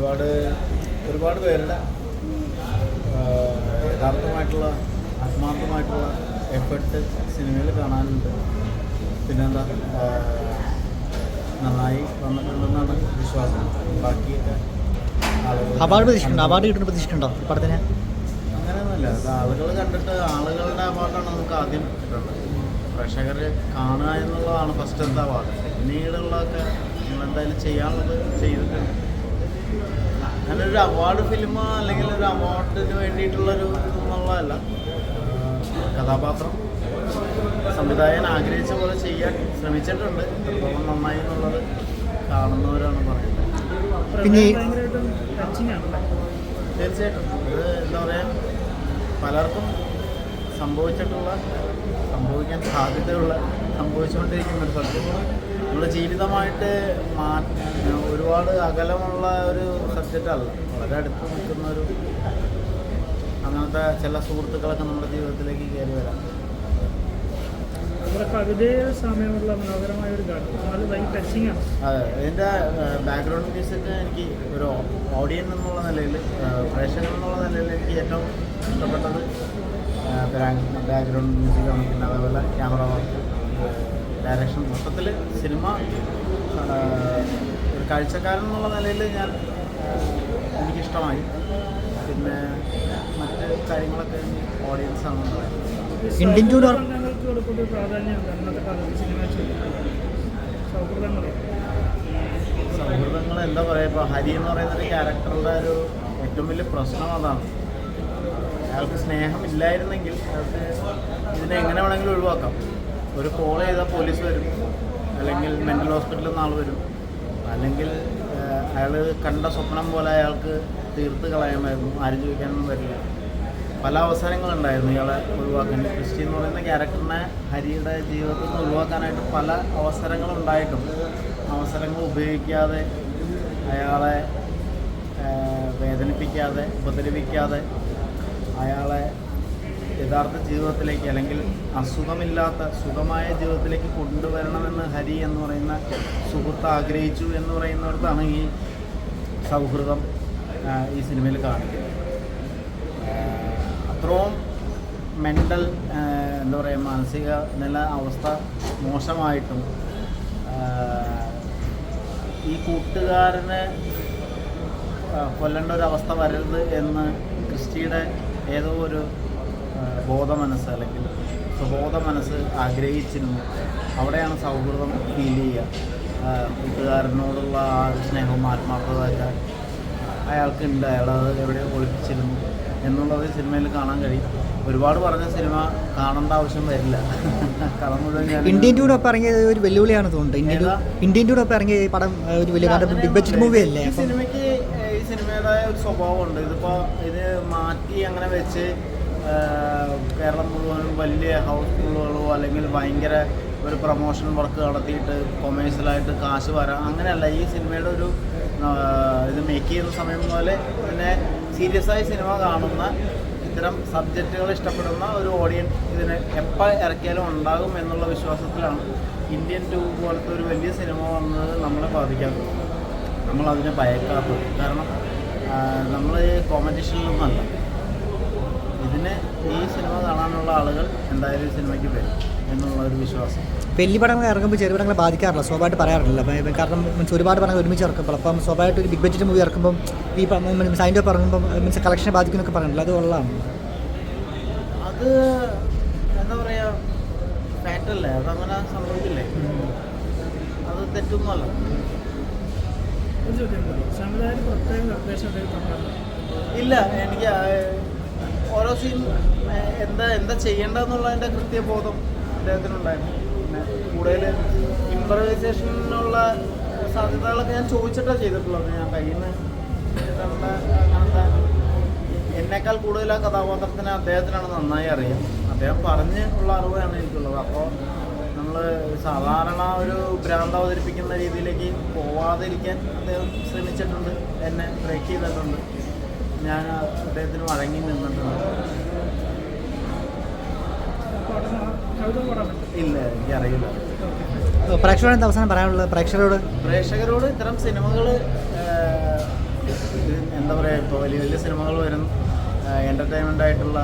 ഒരുപാട് ഒരുപാട് പേരുടെ യഥാർത്ഥമായിട്ടുള്ള ആത്മാർത്ഥമായിട്ടുള്ള എഫേർട്ട് സിനിമയിൽ കാണാനുണ്ട്. പിന്നെന്താ നന്നായി വന്നിട്ടുണ്ടെന്നാണ് വിശ്വാസം. ബാക്കിയൊക്കെ ആളുകൾ അവാർഡ് പ്രതീക്ഷിക്കുന്നുണ്ടോ? അവാർഡ് കിട്ടുന്ന പ്രതീക്ഷിക്കുന്നുണ്ടോ പടത്തിന്? അങ്ങനെയൊന്നുമില്ല. അത് ആളുകൾ കണ്ടിട്ട് ആളുകളുടെ അവാർഡാണ് നമുക്ക് ആദ്യം കിട്ടേണ്ടത് പ്രേക്ഷകർ കാണുക എന്നുള്ളതാണ് ഫസ്റ്റ് ഫസ്റ്റത്തെ അവാർഡ്. പിന്നീടുള്ളതൊക്കെ എന്തായാലും ചെയ്യാനുള്ളത് ചെയ്തിട്ടുണ്ട്. അങ്ങനെ ഒരു അവാർഡ് ഫിലിം അല്ലെങ്കിൽ ഒരു അവാർഡിന് വേണ്ടിയിട്ടുള്ളൊരു എന്നുള്ളതല്ല കഥാപാത്രം സംവിധായകൻ ആഗ്രഹിച്ച പോലെ ചെയ്യാൻ ശ്രമിച്ചിട്ടുണ്ട്. എത്രത്തോളം നന്നായി എന്നുള്ളത് കാണുന്നവരാണ് പറയുന്നത്. പിന്നെ തീർച്ചയായിട്ടും. ഇത് എന്താ പറയുക പലർക്കും സംഭവിച്ചിട്ടുള്ള സംഭവിക്കാൻ സാധ്യതയുള്ള സംഭവിച്ചുകൊണ്ടിരിക്കുന്ന ഒരു സത്യം നമ്മുടെ ജീവിതമായിട്ട് ഒരുപാട് അകലമുള്ള ഒരു സബ്ജക്റ്റ് അല്ല. വളരെ അടുത്ത് നിൽക്കുന്ന ഒരു അങ്ങനത്തെ ചില സുഹൃത്തുക്കളൊക്കെ നമ്മുടെ ജീവിതത്തിലേക്ക് കയറി വരാം. അതെ ഇതിന്റെ ബാക്ക്ഗ്രൗണ്ട് മ്യൂസിക് എനിക്ക് ഒരു ഓഡിയൻ എന്നുള്ള നിലയിൽ പ്രേക്ഷകൻ എന്നുള്ള നിലയിൽ എനിക്ക് ഏറ്റവും ഇഷ്ടപ്പെട്ടത് ബാക്ക്ഗ്രൗണ്ട് മ്യൂസിക്കാണ് പിന്നെ അതേപോലെ ക്യാമറ വർക്ക് ഡയറക്ഷൻ. മൊത്തത്തിൽ സിനിമ ഒരു കാഴ്ചക്കാരൻ എന്നുള്ള നിലയിൽ ഞാൻ എനിക്കിഷ്ടമായി. പിന്നെ മറ്റ് കാര്യങ്ങളൊക്കെ ഓഡിയൻസ് ആണ് ഇന്ത്യൻ സൗഹൃദങ്ങൾ എന്താ പറയുക ഇപ്പോൾ ഹരി എന്ന് പറയുന്ന ഒരു ക്യാരക്ടറുടെ ഒരു ഏറ്റവും വലിയ പ്രശ്നം അതാണ്. അയാൾക്ക് സ്നേഹം ഇല്ലായിരുന്നെങ്കിൽ അയാൾക്ക് ഇതിനെ എങ്ങനെ വേണമെങ്കിലും ഒഴിവാക്കാം. ഒരു കോൾ ചെയ്താൽ പോലീസ് വരും. അല്ലെങ്കിൽ മെന്റൽ ഹോസ്പിറ്റലിൽ നിന്ന് ആൾ വരും. അല്ലെങ്കിൽ അയാൾ കണ്ട സ്വപ്നം പോലെ അയാൾക്ക് തീർത്ത് കളയാമായിരുന്നു. ആരും ചോദിക്കാനൊന്നും വരില്ല. പല അവസരങ്ങളുണ്ടായിരുന്നു ഇയാളെ ഒഴിവാക്കാൻ. ക്രിസ്റ്റി എന്ന് പറയുന്ന ക്യാരക്ടറിനെ ഹരിയുടെ ജീവിതത്തിൽ നിന്ന് ഒഴിവാക്കാനായിട്ട് പല അവസരങ്ങളുണ്ടായിട്ടും അവസരങ്ങൾ ഉപയോഗിക്കാതെ അയാളെ വേദനിപ്പിക്കാതെ ഉപദ്രവിക്കാതെ അയാളെ യഥാർത്ഥ ജീവിതത്തിലേക്ക് അല്ലെങ്കിൽ അസുഖമില്ലാത്ത സുഖമായ ജീവിതത്തിലേക്ക് കൊണ്ടുവരണമെന്ന് ഹരി എന്ന് പറയുന്ന സുഹൃത്ത് ആഗ്രഹിച്ചു എന്ന് പറയുന്നിടത്താണ് ഈ സൗഹൃദം ഈ സിനിമയിൽ കാണിക്കുന്നത് അത്രയും മെന്റൽ എന്താ പറയുക മാനസിക നില അവസ്ഥ മോശമായിട്ടും ഈ കൂട്ടുകാരനെ കൊല്ലേണ്ട ഒരു അവസ്ഥ വരരുത് എന്ന് ക്രിസ്റ്റിയുടെ ഏതോ ഒരു ആഹ് ബോധ മനസ്സ് അല്ലെങ്കിൽ സ്വബോധ മനസ്സ് ആഗ്രഹിച്ചിരുന്നു. അവിടെയാണ് സൗഹൃദം ഫീൽ ചെയ്യുക. കൂട്ടുകാരനോടുള്ള ആ സ്നേഹവും ആത്മാർത്ഥതയൊക്കെ അയാൾക്കുണ്ട് അയാളത് എവിടെ ഒളിപ്പിച്ചിരുന്നു. എന്നുള്ളത് സിനിമയിൽ കാണാൻ കഴിയും. ഒരുപാട് പറഞ്ഞ സിനിമ കാണേണ്ട ആവശ്യം വരില്ല. ഇന്ത്യൻ ടൂടെ ഇറങ്ങിയത് ഒരു വെല്ലുവിളിയാണ് തോന്നുന്നത് ഇന്ത്യൻ ടൂടെ ഇറങ്ങിയ ഈ പടം ഒരു വലിയ ബിഗ് ബഡ്ജറ്റ് മൂവി അല്ലേ സിനിമയ്ക്ക് ഈ സിനിമയുടെ ഒരു സ്വഭാവമുണ്ട്. ഇതിപ്പോൾ ഇത് മാറ്റി അങ്ങനെ വെച്ച് കേരളം മുഴുവനും വലിയ ഹൗസ്ഫുള്ളുകളോ അല്ലെങ്കിൽ ഭയങ്കര ഒരു പ്രൊമോഷൻ വർക്ക് നടത്തിയിട്ട് കൊമേഴ്സ്യലായിട്ട് കാശ് വരാം അങ്ങനെയല്ല. ഈ സിനിമയുടെ ഒരു ഇത് മേക്ക് ചെയ്യുന്ന സമയം പോലെ ഇതിനെ സീരിയസ് ആയി സിനിമ കാണുന്ന ഇത്തരം സബ്ജക്റ്റുകൾ ഇഷ്ടപ്പെടുന്ന ഒരു ഓഡിയൻസ് ഇതിന് എപ്പോൾ ഇറക്കിയാലും ഉണ്ടാകും എന്നുള്ള വിശ്വാസത്തിലാണ് ഇന്ത്യൻ ടൂ പോലത്തെ ഒരു വലിയ സിനിമ വന്നത് നമ്മളെ ബാധിക്കാത്തത് നമ്മളതിനെ ഭയക്കാത്തത്. കാരണം നമ്മൾ കോമ്പറ്റീഷനിലൊന്നുമല്ല ഇതിന് ഈ സിനിമ കാണാനുള്ള ആളുകൾ എന്തായാലും ഈ സിനിമയ്ക്ക് വരും എന്നുള്ള ഒരു വിശ്വാസം. വലിയ പടങ്ങൾ ഇറങ്ങുമ്പോൾ ചെറിയ പടങ്ങളെ ബാധിക്കാറില്ല സ്വാഭാവികമായിട്ട് പറയാറില്ല അപ്പം കാരണം മീൻസ് ഒരുപാട് പടങ്ങൾ ഒരുമിച്ച് ഇറക്കുമ്പോൾ അപ്പം സ്വാഭാവികമായിട്ട് ഒരു ബിഗ് ബഡ്ജറ്റ് മൂവി ഇറക്കുമ്പോൾ ഈ മീൻസ് അതിന്റെ ഇറങ്ങുമ്പോൾ മീൻസ് കളക്ഷനെ ബാധിക്കുന്നൊക്കെ പറഞ്ഞില്ല അത് കൊള്ളാം. അത് എന്താ പറയുക ഫാറ്റല്ലേ അങ്ങനെ സംഭവിക്കില്ലേ? അത് തെറ്റൊന്നുമല്ല. ഇല്ല എനിക്ക് ആ, ഓരോ സീൻ എന്താ എന്താ ചെയ്യേണ്ടതെന്നുള്ളതിന്റെ കൃത്യബോധം അദ്ദേഹത്തിനുണ്ടായിരുന്നു. പിന്നെ കൂടുതൽ ഇമ്പ്രവൈസേഷനുള്ള സാധ്യതകളൊക്കെ ഞാൻ ചോദിച്ചിട്ടാണ് ചെയ്തിട്ടുള്ളത്. ഞാൻ അങ്ങനത്തെ എന്നേക്കാൾ കൂടുതൽ ആ കഥാപാത്രത്തിന് അദ്ദേഹത്തിനാണ് നന്നായി അറിയാം അദ്ദേഹം പറഞ്ഞ് ഉള്ള അറിവാണ് എനിക്കുള്ളത്. അപ്പോൾ നമ്മൾ സാധാരണ ഒരു ഭ്രാന്ത അവതരിപ്പിക്കുന്ന രീതിയിലേക്ക് പോവാതിരിക്കാൻ അദ്ദേഹം ശ്രമിച്ചിട്ടുണ്ട് എന്നെ ബ്രേക്ക് ചെയ്തിട്ടുണ്ട്. ഞാൻ അദ്ദേഹത്തിന് വഴങ്ങി നിന്നിട്ടുണ്ട്. ഇല്ല എനിക്കറിയില്ല പ്രേക്ഷകരോട് എന്താ അവസാനം പറയാനുള്ളത്? പ്രേക്ഷകരോട്? പ്രേക്ഷകരോട് ഇത്തരം സിനിമകൾ എന്താ പറയുക ഇപ്പോൾ വലിയ വലിയ സിനിമകൾ വരും. എന്റർടൈൻമെന്റ് ആയിട്ടുള്ള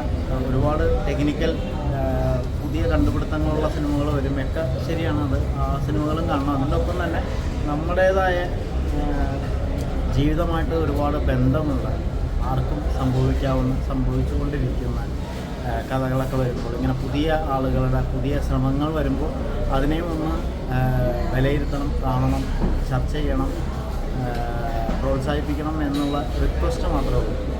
ഒരുപാട് ടെക്നിക്കൽ പുതിയ കണ്ടുപിടുത്തങ്ങളുള്ള സിനിമകൾ വരും. ഒക്കെ ശരിയാണ് അത് ആ സിനിമകളും കാണണം. അതിന്റെ ഒപ്പം തന്നെ നമ്മുടേതായ ജീവിതമായിട്ട് ഒരുപാട് ബന്ധമുള്ള ആർക്കും സംഭവിക്കാവുന്ന സംഭവിച്ചുകൊണ്ടിരിക്കുന്ന കഥകളൊക്കെ വരുമ്പോൾ ഇങ്ങനെ പുതിയ ആളുകളുടെ പുതിയ ശ്രമങ്ങൾ വരുമ്പോൾ അതിനെ ഒന്ന് വിലയിരുത്തണം കാണണം ചർച്ച ചെയ്യണം പ്രോത്സാഹിപ്പിക്കണം എന്നുള്ള റിക്വസ്റ്റ് മാത്രമേ ഉള്ളൂ.